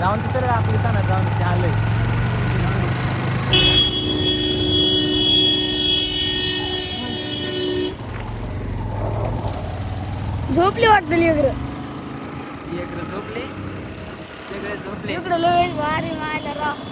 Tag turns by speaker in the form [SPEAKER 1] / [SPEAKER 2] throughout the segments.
[SPEAKER 1] जाऊन तिथं आपली ना जाऊन ते आलंय.
[SPEAKER 2] झोपली वाटतं लेकरं.
[SPEAKER 1] इकडे झोपले? सगळे झोपले?
[SPEAKER 2] इकडं लय भारी मायला राव.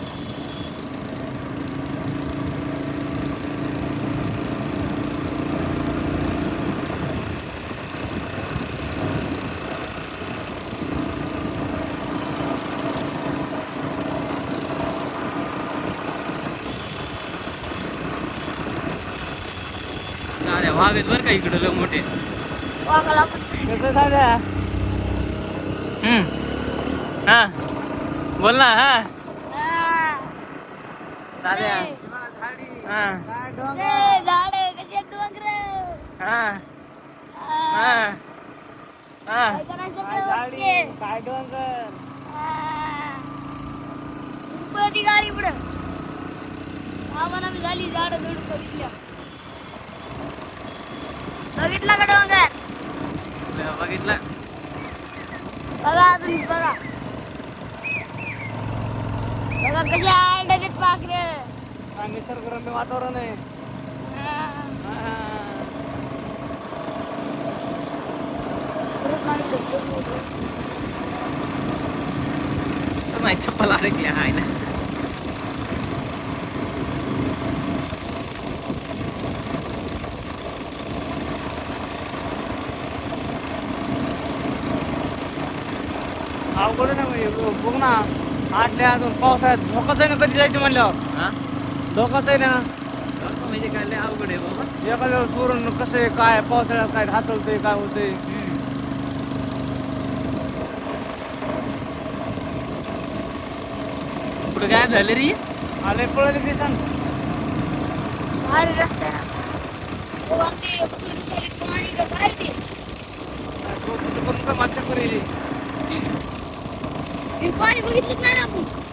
[SPEAKER 1] व्हावेत बरं का इकडं लय मोठे. हा. बोल ना हा.
[SPEAKER 2] हा.
[SPEAKER 1] दादा हा. हा. हा. हा.
[SPEAKER 2] काय
[SPEAKER 1] डोंगर?
[SPEAKER 2] गाडी पुढं आम्हाला मी झाली झाड झुड बघितल्या बघितला का डोंगर
[SPEAKER 1] बघितलं
[SPEAKER 2] बघा अजून बघा बघा कशी आडत पाखरे
[SPEAKER 1] निसर्गरम्य वातावरण आहे माझी चप्पल अडकली आहे ना
[SPEAKER 3] अवघड आहे ना म्हणजे. बघ ना. आटल्या अजून पावसाळ्यात धोकाच आहे ना कधी जायचं म्हणल्यावर?
[SPEAKER 1] हा?
[SPEAKER 3] धोकाच आहे ना.
[SPEAKER 1] म्हणजे काय लय अवघड आहे बाबा.
[SPEAKER 3] एखाद्या वरून कसं आहे काय पावसाळ्यात काय हातवतंय काय होतंय?
[SPEAKER 1] कुठं काय झालं रे?
[SPEAKER 3] आले पळले ते सांग.
[SPEAKER 2] भारी रस्ता आहे ना. हो,
[SPEAKER 3] मागच्या करेली?
[SPEAKER 2] Прикольный выглядит на работу.